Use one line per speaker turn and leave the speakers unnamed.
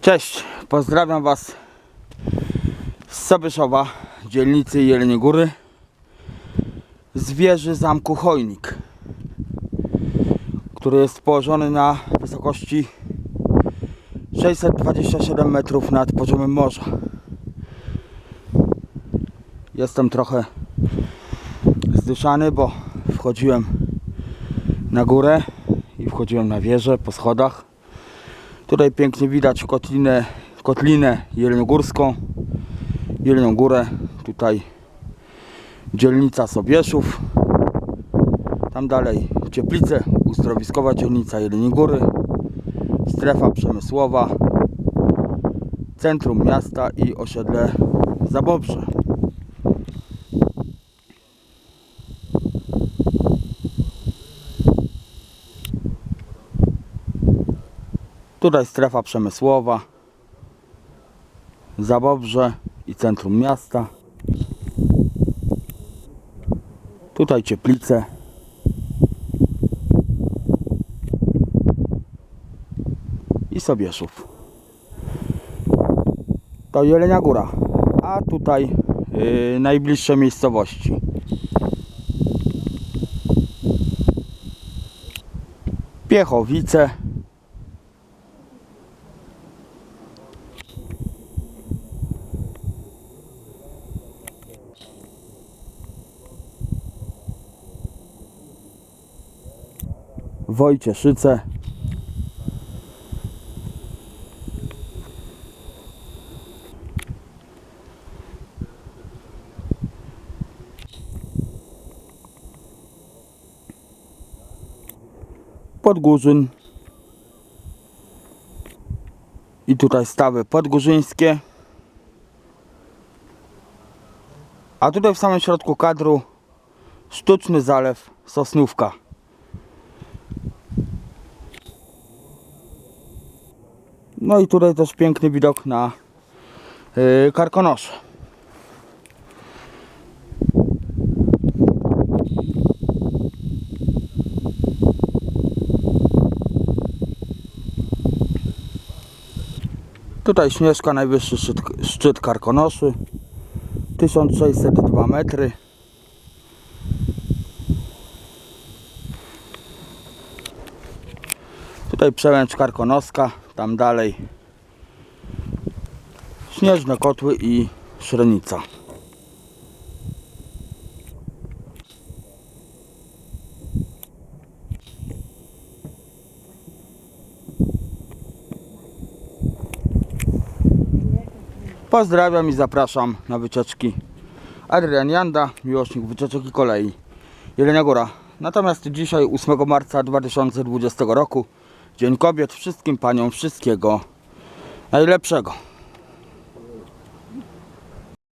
Cześć, pozdrawiam Was z Sobyszowa, dzielnicy Jelenie Góry, z wieży zamku Chojnik, który jest położony na wysokości 627 metrów nad poziomem morza. Jestem trochę zdyszany, bo wchodziłem na górę i wchodziłem na wieżę po schodach. Tutaj pięknie widać kotlinę, kotlinę jeleniogórską, Jelenią Górę. Tutaj dzielnica Sobieszów. Tam dalej Cieplice, uzdrowiskowa dzielnica Jeleni Góry. Strefa przemysłowa, centrum miasta i osiedle Zabobrze. Tutaj strefa przemysłowa, Zabobrze i centrum miasta. Tutaj Cieplice. I Sobieszów. To Jelenia Góra. A tutaj yy, najbliższe miejscowości. Piechowice. Wojcieszyce. Podgórzyn. I tutaj stawy podgórzyńskie. A tutaj w samym środku kadru sztuczny zalew Sosnówka. No i tutaj też piękny widok na yy. Tutaj Śnieżka, najwyższy szczyt, szczyt Karkonoszy. 1602 metry. Tutaj przełęcz Karkonoska, tam dalej Śnieżne Kotły i Szrenica. Pozdrawiam i zapraszam na wycieczki. Adrian Janda, miłośnik wycieczek i kolei. Jelenia Góra. Natomiast dzisiaj 8 marca 2020 roku Dzień Kobiet. Wszystkim paniom wszystkiego najlepszego.